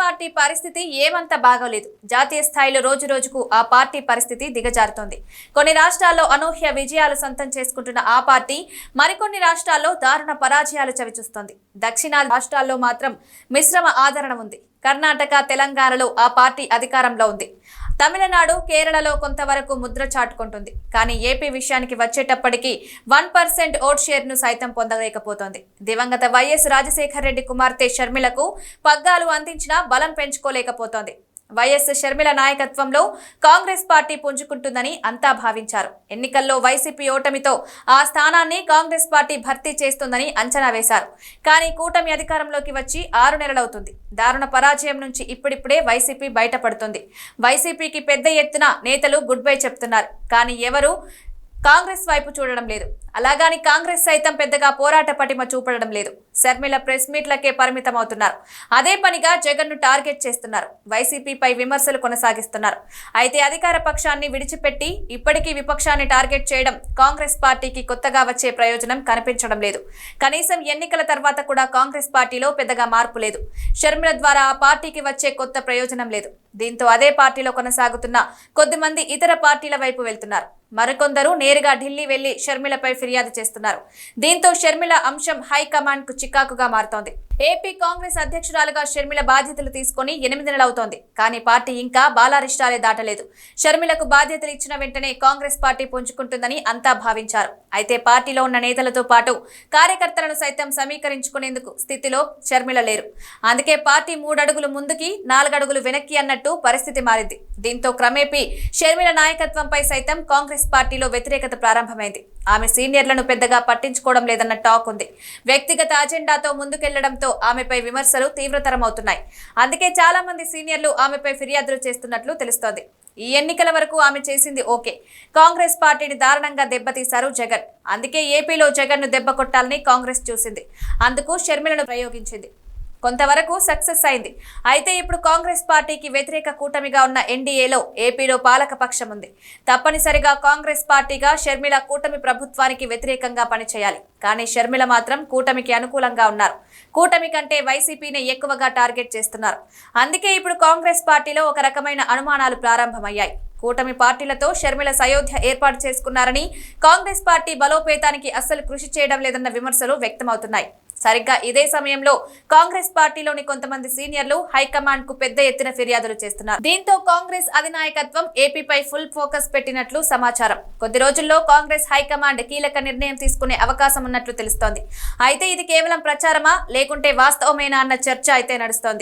Party పరిస్థితి ఏమంత బాగోలేదు. జాతీయ స్థాయిలో రోజు రోజుకు ఆ పార్టీ పరిస్థితి దిగజారుతోంది. కొన్ని రాష్ట్రాల్లో అనూహ్య విజయాలు సొంతం చేసుకుంటున్న ఆ పార్టీ మరికొన్ని రాష్ట్రాల్లో దారుణ పరాజయాలు చవిచూస్తోంది. దక్షిణాది రాష్ట్రాల్లో మాత్రం మిశ్రమ ఆదరణ ఉంది. కర్ణాటక తెలంగాణలో ఆ పార్టీ అధికారంలో ఉంది. తమిళనాడు కేరళలో కొంతవరకు ముద్ర చాటుకుంటుంది. కానీ ఏపీ విషయానికి వచ్చేటప్పటికీ వన్ పర్సెంట్ ఓట్ షేర్ను సైతం పొందలేకపోతోంది. దివంగత వైఎస్ రాజశేఖర రెడ్డి కుమార్తె షర్మిలకు పగ్గాలు అందించినా బలం పెంచుకోలేకపోతోంది. వైఎస్ షర్మిల నాయకత్వంలో కాంగ్రెస్ పార్టీ పుంజుకుంటుందని అంతా భావించారు. ఎన్నికల్లో వైసీపీ ఓటమితో ఆ స్థానాన్ని కాంగ్రెస్ పార్టీ భర్తీ చేస్తుందని అంచనా వేశారు. కానీ కూటమి అధికారంలోకి వచ్చి ఆరు నెలలవుతుంది. దారుణ పరాజయం నుంచి ఇప్పుడిప్పుడే వైసీపీ బయటపడుతుంది. వైసీపీకి పెద్ద ఎత్తున నేతలు గుడ్ బై చెప్తున్నారు. కానీ ఎవరు కాంగ్రెస్ వైపు చూడడం లేదు. అలాగని కాంగ్రెస్ సైతం పెద్దగా పోరాట పటిమ చూపడం లేదు. శర్మిల ప్రెస్ మీట్లకే పరిమితం అవుతున్నారు అదే పనిగా జగన్ను టార్గెట్ చేస్తున్నారు. వైసీపీపై విమర్శలు కొనసాగిస్తున్నారు. అయితే అధికార పక్షాన్ని విడిచిపెట్టి ఇప్పటికీ విపక్షాన్ని టార్గెట్ చేయడం కాంగ్రెస్ పార్టీకి కొత్తగా వచ్చే ప్రయోజనం కనిపించడం లేదు. కనీసం ఎన్నికల తర్వాత కూడా కాంగ్రెస్ పార్టీలో పెద్దగా మార్పు లేదు. షర్మిల ద్వారా ఆ పార్టీకి వచ్చే కొత్త ప్రయోజనం లేదు. దీంతో అదే పార్టీలో కొనసాగుతున్న కొద్దిమంది ఇతర పార్టీల వైపు వెళ్తున్నారు. మరికొందరు నేరుగా ఢిల్లీ వెళ్ళి షర్మిలపై ఫిర్యాదు చేస్తున్నారు. దీంతో షర్మిల అంశం హైకమాండ్కు చికాకుగా మారుతోంది. ఏపీ కాంగ్రెస్ అధ్యక్షురాలుగా షర్మిల బాధ్యతలు తీసుకొని ఎనిమిది నెలవుతోంది కానీ పార్టీ ఇంకా బాలారిష్టాలే దాటలేదు. షర్మిలకు బాధ్యతలు ఇచ్చిన వెంటనే కాంగ్రెస్ పార్టీ పుంజుకుంటుందని అంతా భావించారు. అయితే పార్టీలో ఉన్న నేతలతో పాటు కార్యకర్తలను సైతం సమీకరించుకునేందుకు స్థితిలో షర్మిల లేరు. అందుకే పార్టీ మూడడుగులు ముందుకి నాలుగడుగులు వెనక్కి అన్నట్టు పరిస్థితి మారింది. దీంతో క్రమేపీ షర్మిల నాయకత్వంపై సైతం కాంగ్రెస్ పార్టీలో వ్యతిరేకత ప్రారంభమైంది. ఆమె సీనియర్లను పెద్దగా పట్టించుకోవడం లేదన్న టాక్ ఉంది. వ్యక్తిగత అజెండాతో ముందుకెళ్ళడంతో ఆమెపై విమర్శలు తీవ్రతరమవుతున్నాయి. అందుకే చాలా మంది సీనియర్లు ఆమెపై ఫిర్యాదులు చేస్తున్నట్లు తెలుస్తోంది. ఈ ఎన్నికల వరకు ఆమె చేసింది ఓకే. కాంగ్రెస్ పార్టీని దారుణంగా దెబ్బతీశారు జగన్. అందుకే ఏపీలో జగన్ను దెబ్బ కొట్టాలని కాంగ్రెస్ చూసింది. అందుకు షర్మిలను ప్రయోగించింది. కొంతవరకు సక్సెస్ అయింది. అయితే ఇప్పుడు కాంగ్రెస్ పార్టీకి వ్యతిరేక కూటమిగా ఉన్న ఎన్డీఏలో ఏపీలో పాలక పక్షం ఉంది. తప్పనిసరిగా కాంగ్రెస్ పార్టీగా షర్మిల కూటమి ప్రభుత్వానికి వ్యతిరేకంగా పనిచేయాలి. కానీ షర్మిల మాత్రం కూటమికి అనుకూలంగా ఉన్నారు. కూటమి కంటే వైసీపీనే ఎక్కువగా టార్గెట్ చేస్తున్నారు. అందుకే ఇప్పుడు కాంగ్రెస్ పార్టీలో ఒక రకమైన అనుమానాలు ప్రారంభమయ్యాయి. కూటమి పార్టీలతో షర్మిల సయోధ్య ఏర్పాటు చేసుకున్నారని కాంగ్రెస్ పార్టీ బలోపేతానికి అస్సలు కృషి చేయడం లేదన్న విమర్శలు వ్యక్తమవుతున్నాయి. సరిగ్గా ఇదే సమయంలో కాంగ్రెస్ పార్టీలోని కొంతమంది సీనియర్లు హైకమాండ్కు పెద్ద ఎత్తున ఫిర్యాదులు చేస్తున్నారు. దీంతో కాంగ్రెస్ అధినాయకత్వం ఏపీపై ఫుల్ ఫోకస్ పెట్టినట్లు సమాచారం. కొద్ది రోజుల్లో కాంగ్రెస్ హైకమాండ్ కీలక నిర్ణయం తీసుకునే అవకాశం ఉన్నట్లు తెలుస్తోంది. అయితే ఇది కేవలం ప్రచారమా? లేకుంటే వాస్తవమేనా? అన్న చర్చ అయితే నడుస్తోంది.